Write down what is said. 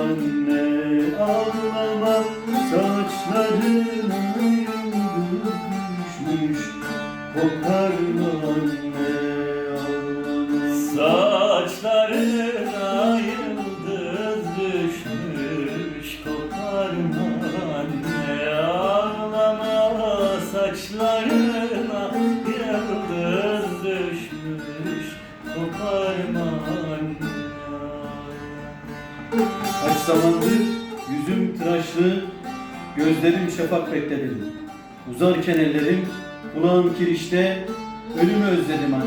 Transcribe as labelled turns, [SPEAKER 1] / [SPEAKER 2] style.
[SPEAKER 1] anne ağlama. Saçlarına yıldız düşmüş. Koparma anne ağlama?
[SPEAKER 2] Saçlarına yıldız düşmüş. Koparma anne ağlama? Saçlarına yıldız düşmüş. Koparma anne
[SPEAKER 1] Kaç zamandır yüzüm tıraşlı Gözlerim şafak bekledim. Uzarken ellerim kulağım kirişte Ölümü özledim anne